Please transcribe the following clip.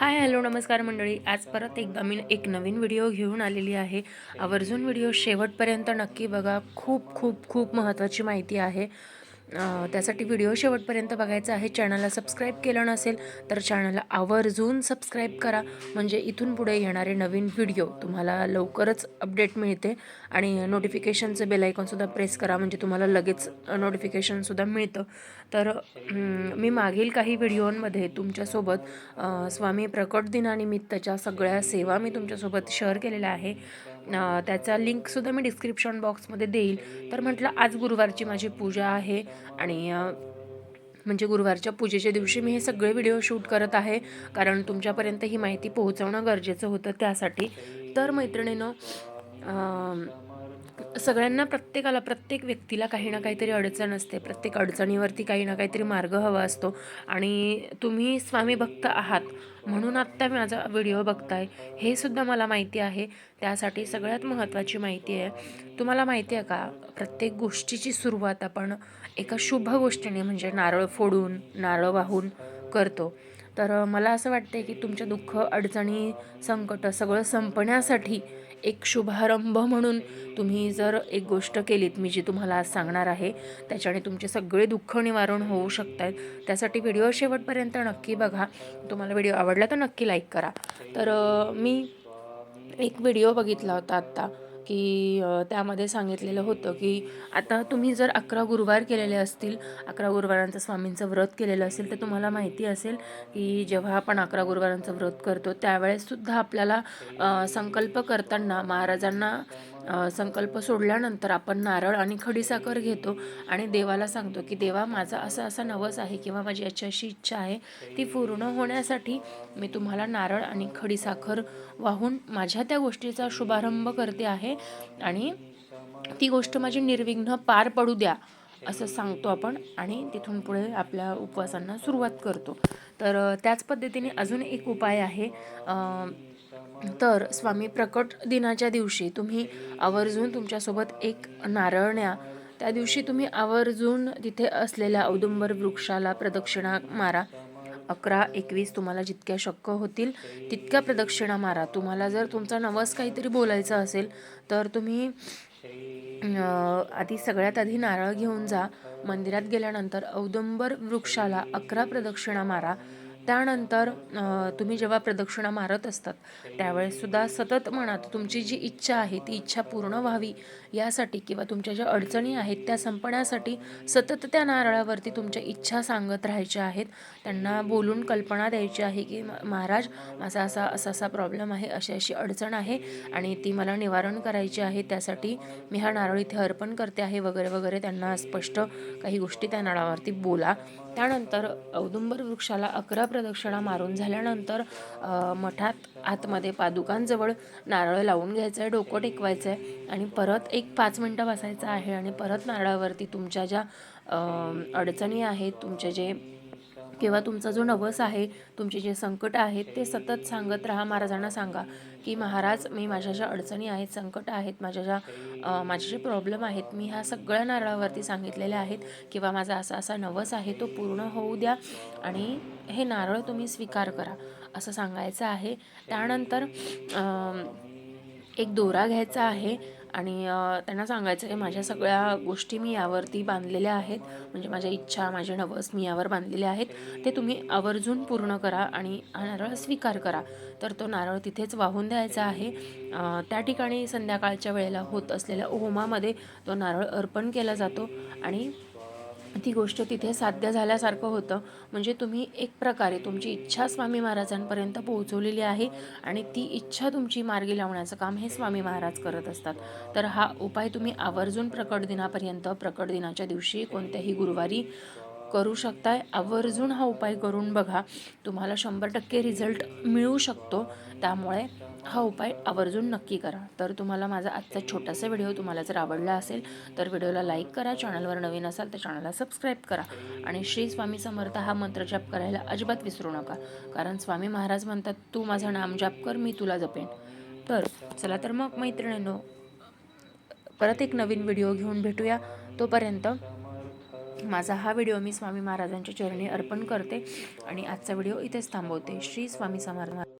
Hi hello नमस्कार मंडळी. आज परत एकदा मी एक नवीन व्हिडिओ घेऊन आलेली आहे. आवर्जून व्हिडिओ शेवटपर्यंत नक्की बघा. खूप खूप खूप महत्त्वाची माहिती आहे. त्यासाठी व्हिडिओ शेवटपर्यंत बघायचा आहे. चॅनलला सबस्क्राईब केलं नसेल तर चॅनलला आवर्जून सबस्क्राईब करा. म्हणजे इथून पुढे येणारे नवीन व्हिडिओ तुम्हाला लवकरच अपडेट मिळते. आणि नोटिफिकेशनचं बेल आयकॉनसुद्धा प्रेस करा. म्हणजे तुम्हाला लगेच नोटिफिकेशनसुद्धा मिळतं. तर मी मागील काही व्हिडिओंमध्ये तुमच्यासोबत स्वामी प्रकट दिनानिमित्तच्या सगळ्या सेवा मी तुमच्यासोबत शेअर केलेल्या आहे. त्याचा लिंकसुद्धा मी डिस्क्रिप्शन बॉक्समध्ये देईल. तर म्हटलं आज गुरुवारची माझी पूजा आहे आणि म्हणजे गुरुवारच्या पूजेच्या दिवशी मी हे सगळे व्हिडिओ शूट करत आहे. कारण तुमच्यापर्यंत ही माहिती पोहोचवणं गरजेचं होतं त्यासाठी. तर मैत्रिणीनं सगळ्यांना प्रत्येकाला प्रत्येक व्यक्तीला काही ना काहीतरी अडचण असते. प्रत्येक अडचणीवरती काही ना काहीतरी मार्ग हवा असतो. आणि तुम्ही स्वामी भक्त आहात. म्हणून आत्ता माझा व्हिडिओ बघताय. हे सुद्धा मला माहिती आहे. त्यासाठी सगळ्यात महत्त्वाची माहिती आहे. तुम्हाला माहिती आहे का? प्रत्येक गोष्टीची सुरुवात आपण एका शुभ गोष्टीने म्हणजे नारळ फोडून नारळ वाहून करतो. तर मला असं वाटतं की तुमच्या दुःख अडचणी संकट सगळं संपण्यासाठी एक शुभारंभ म्हणून तुम्ही जर एक गोष्ट केलीत मी जी तुम्हाला आज सांगणार आहे त्याच्याने तुमचे सगळे दुःख निवारण होऊ शकत आहेत त्यासाठी व्हिडिओ शेवटपर्यंत नक्की बघा. तुम्हाला व्हिडिओ आवडला तर नक्की लाईक करा. तर मी एक व्हिडिओ बघितला होता आत्ता. की त्यामध्ये सांगितलेलं होतं की आता तुम्ही जर अकरा गुरुवार केलेले असतील अकरा गुरुवारांचं स्वामींचं व्रत केलेलं असेल तर तुम्हाला माहिती असेल की जेव्हा आपण अकरा गुरुवारांचं व्रत करतो त्यावेळेससुद्धा आपल्याला संकल्प करताना महाराजांना संकल्प सोडल्यानंतर आपण नारळ आणि खडीसाखर घेतो आणि देवाला सांगतो की देवा माझा असं असा नवस आहे किंवा माझी याची अशी इच्छा आहे ती पूर्ण होण्यासाठी मी तुम्हाला नारळ आणि खडीसाखर वाहून माझ्या त्या गोष्टीचा शुभारंभ करते आहे आणि ती गोष्ट माझी निर्विघ्न पार पडू द्या असं सांगतो आपण आणि तिथून पुढे आपल्या उपवासांना सुरुवात करतो. तर त्याच पद्धतीने अजून एक उपाय आहे. तर स्वामी प्रकट दिनाच्या दिवशी तुम्ही आवर्जून तुमच्यासोबत एक नारळ न्या. त्या दिवशी तुम्ही आवर्जून तिथे असलेल्या औदुंबर वृक्षाला प्रदक्षिणा मारा. अकरा एकवीस तुम्हाला जितक्या शक्य होतील तितक्या प्रदक्षिणा मारा. तुम्हाला जर तुमचा नवस काहीतरी बोलायचं असेल तर तुम्ही आधी सगळ्यात आधी नारळ घेऊन जा. मंदिरात गेल्यानंतर औदुंबर वृक्षाला अकरा प्रदक्षिणा मारा. त्यानंतर तुम्ही जेव्हा प्रदक्षिणा मारत असतात त्यावेळेससुद्धा सतत मनात तुमची जी इच्छा आहे ती इच्छा पूर्ण व्हावी यासाठी किंवा तुमच्या ज्या अडचणी आहेत त्या संपण्यासाठी सतत त्या नारळावरती तुमच्या इच्छा सांगत राहायच्या आहेत. त्यांना बोलून कल्पना द्यायची आहे की महाराज माझा असा असा असा प्रॉब्लेम आहे अशी अशी अडचण आहे आणि ती मला निवारण करायची आहे त्यासाठी मी हा नारळ इथे अर्पण करते आहे वगैरे वगैरे त्यांना स्पष्ट काही गोष्टी त्या नारळावरती बोला. त्यानंतर औदुंबर वृक्षाला अकरा प्रदक्षिणा मारून झाल्यानंतर मठात आतमध्ये पादुकांजवळ नारळ लावून घ्यायचं आहे डोकं टेकवायचं आहे आणि परत एक पाच मिनटं बसायचं आहे आणि परत नारळावरती तुमच्या ज्या अडचणी आहेत तुमचे जे किंवा तुमचा जो नवस आहे तुमचे जे संकट आहेत ते सतत सांगत राहा महाराजांना सांगा की महाराज मी माझ्या ज्या अडचणी आहेत संकट आहेत माझ्या ज्या माझे जे प्रॉब्लेम आहेत मी ह्या सगळ्या नारळावरती सांगितलेल्या आहेत किंवा माझा असा असा नवस आहे तो पूर्ण होऊ द्या आणि हे नारळ तुम्ही स्वीकार करा असं सांगायचं आहे. त्यानंतर एक दोरा घ्यायचा आहे. आणि त्यांना सांगायचं आहे माझ्या सगळ्या गोष्टी मी यावरती बांधलेल्या आहेत. म्हणजे माझ्या इच्छा माझे नवस मी यावर बांधलेले आहेत. ते तुम्ही आवर्जून पूर्ण करा आणि हा नारळ स्वीकार करा. तर तो नारळ तिथेच वाहून द्यायचा आहे. त्या ठिकाणी संध्याकाळच्या वेळेला होत असलेल्या होमामध्ये तो नारळ अर्पण केला जातो आणि ती गोष्ट तिथे साध्य झाल्यासारखं होतं. म्हणजे तुम्ही एक प्रकारे तुमची इच्छा स्वामी महाराजांपर्यंत पोहोचवलेली आहे आणि ती इच्छा तुमची मार्गी लावण्याचं काम हे स्वामी महाराज करत असतात. तर हा उपाय तुम्ही आवर्जून प्रकट दिनापर्यंत प्रकट दिनाच्या दिवशी कोणत्याही गुरुवारी करू शकताय. आवर्जून हा उपाय करून बघा. तुम्हाला शंभर टक्के रिझल्ट मिळू शकतो. त्यामुळे हा उपाय आवर्जून नक्की करा. तर तुम्हाला माझा आजचा छोटासा व्हिडिओ तुम्हाला जर आवडला असेल तर व्हिडिओला लाईक करा चॅनलवर नवीन असाल तर चॅनलला सबस्क्राईब करा. आणि श्री स्वामी समर्थ हा मंत्र जप करायला अजिबात विसरू नका कारण स्वामी महाराज म्हणतात तू माझं नाम जप कर मी तुला जपेन. तर चला तर मग मैत्रिणींनो परत एक नवीन व्हिडिओ घेऊन भेटूया. तोपर्यंत माझा हा व्हिडिओ मी स्वामी महाराजांच्या चरणी अर्पण करते आणि आजचा व्हिडिओ इथेच थांबवते. श्री स्वामी समर्थ